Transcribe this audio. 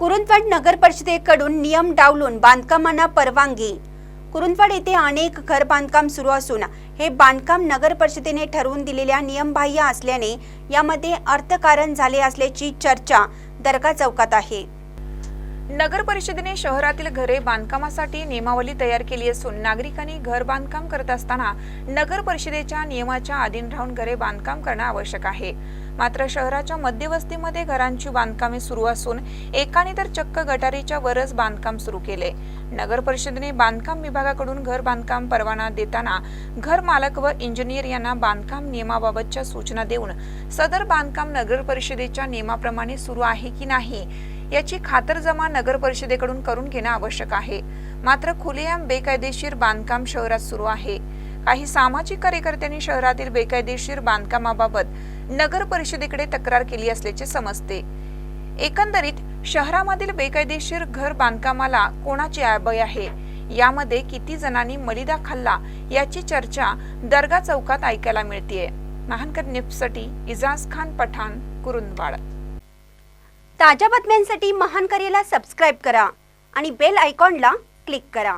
कुरुंदवाड नगर परिषदेकडून नियम डावलून बांधकामांना परवानगी. कुरुंदवाड येथे अनेक घर बांधकाम सुरू असून हे बांधकाम नगर परिषदेने ठरवून दिलेल्या नियमबाह्य असल्याने यामध्ये अर्थकारण झाले असल्याची चर्चा दर्गा चौकात आहे. नगर परिषदेने शहरातील घरे बांधकामासाठी नियमावली तयार केली असून नागरिकांनी घर बांधकाम करत असताना नगर परिषदेच्या नियमाच्या अधीन राहून घरे बांधकाम करणं आवश्यक आहे. मात्र शहराच्या मध्यवस्तीमध्ये घरांची बांधकामे सुरू असून एकाने तर चक्क गटारीच्या वरच बांधकाम सुरू केले. नगर परिषदेने बांधकाम विभागाकडून घर बांधकाम परवाना देताना घर मालक व इंजिनियर यांना बांधकाम नियमाबाबतच्या सूचना देऊन सदर बांधकाम नगर परिषदेच्या नियमाप्रमाणे सुरू आहे की नाही याची खातरजमा नगर परिषदेकडून करून घेणं आवश्यक आहे. मात्र खुलेआम बेकायदेशीर बांधकाम शहरात सुरू आहे. काही सामाजिक कार्यकर्त्यांनी शहरातील बेकायदेशीर बांधकामाबाबत नगर परिषदेकडे तक्रार केली असल्याचे समजते. एकंदरीत शहरामधील बेकायदेशीर घर बांधकामाला कोणाची आबय आहे? यामध्ये किती जणांनी मलिदा खाल्ला? याची चर्चा दर्गा चौकात ऐकायला मिळतीये. महानकर न्यूजसाठी इजाज खान पठाण कुरुंदवाड. ताज्या बातम्यांसाठी महानकरेला सबस्क्राईब करा आणि बेल आयकॉनला क्लिक करा.